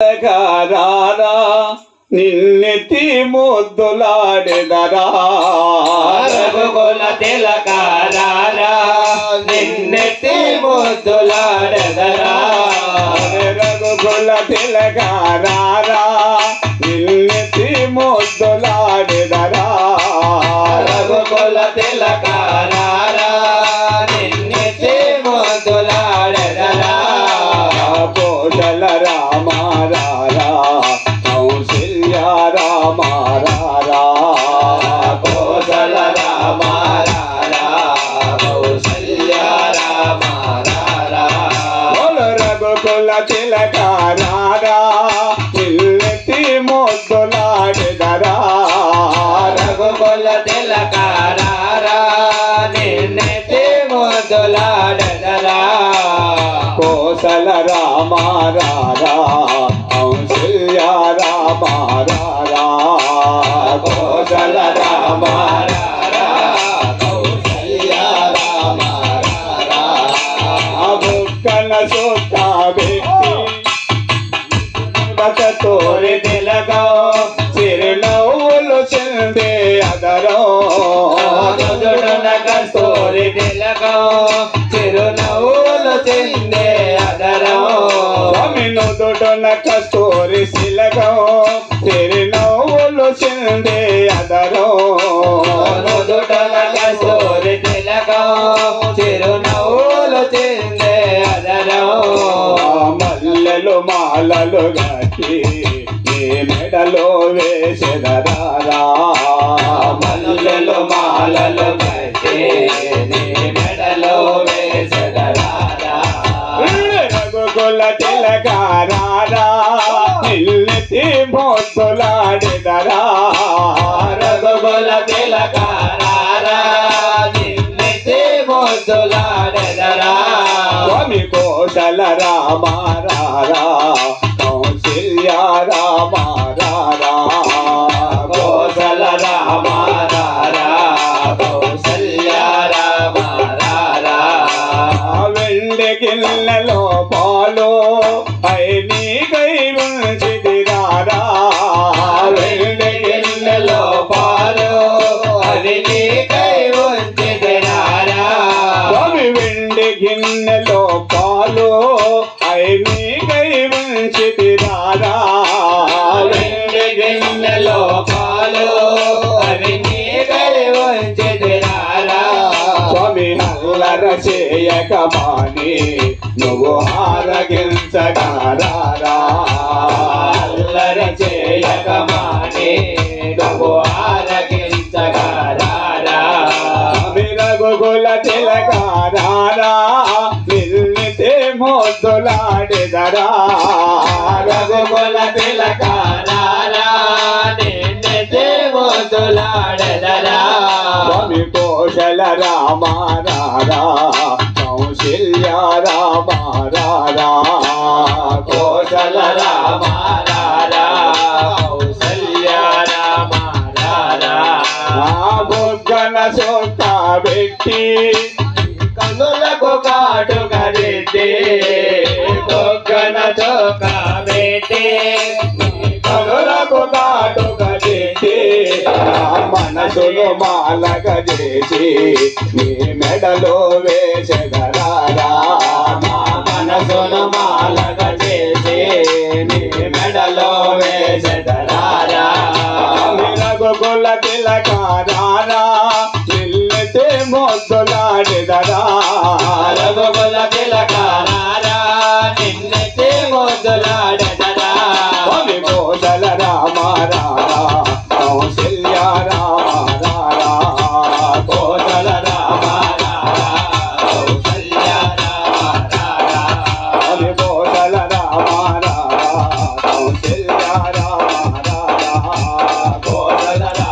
రారా నిన్నెత్తి ముద్దులాడెదరా రఘుకుల తిలకారా నిన్నెత్తి ముద్దులాడదరా రఘుకుల తిలకారా నిన్నెత్తి నిన్నెత్తి ముద్దులాడెదరా రఘుకుల తిలకారా నిన్నెత్తి ముద్దులాడదరా కోసల రామారారా కౌశల్య రామారారా కోసల రామారా రామారా బుక్కల సోత పెట్టి బత తోరి తిలగో చిరునవ్వులు చెందే అదరో. నుదుడున కస్తూరి తిలకం చిరునవ్వులు చెందే అదరం. స్వామిను దొడన కస్తూరి శిలగో చిరునవ్వులు చెందే అదరో. మాలలు గట్టి నీ మెడలో వేసెదరారా మల్లెలు మాలలు కట్టి నీ మెడలో వేసెదరారా రఘుకుల తిలకారా నిల్లెత్తి మోతులాడెదరా రఘుకుల తిలకారా నిన్నెత్తి ముద్దులాడెదరా స్వామి కోశల రామారారా కౌశల్య రామారారా కోసల రామారా కౌసల్య రామారా వెండి గిన్నెలో పాలు చేయక మాని నువ్వు ఆరగించగారా అల్లరి చేయక మాని నువ్వు ఆరగించగారా రఘుకుల తిలకారా నిల్లితే మొద్దులాడెదరా రఘుకుల తిలకారా నిన్నెతే మొదలాడదరా స్వామి కోశల రామారారా కౌశల్య రామారారా. కోసల రామారా కౌసల్య రామారా బొగ్గన సొక్క పెట్టి కనులకు కాటు కరితే బొగ్గన చోక పెట్టి కనులకు మనసును మాలగ చేసి నీ మెడలో వేసెదరారా మా మనసును మాలగ చేసి నీ మెడలో వేసెదరారా రఘుకుల తిలకారారా నిల్లెతే మొద్దులాడిదరా రఘుకుల తిలకారారా నిన్నెతే మొద్దులాడదా la la la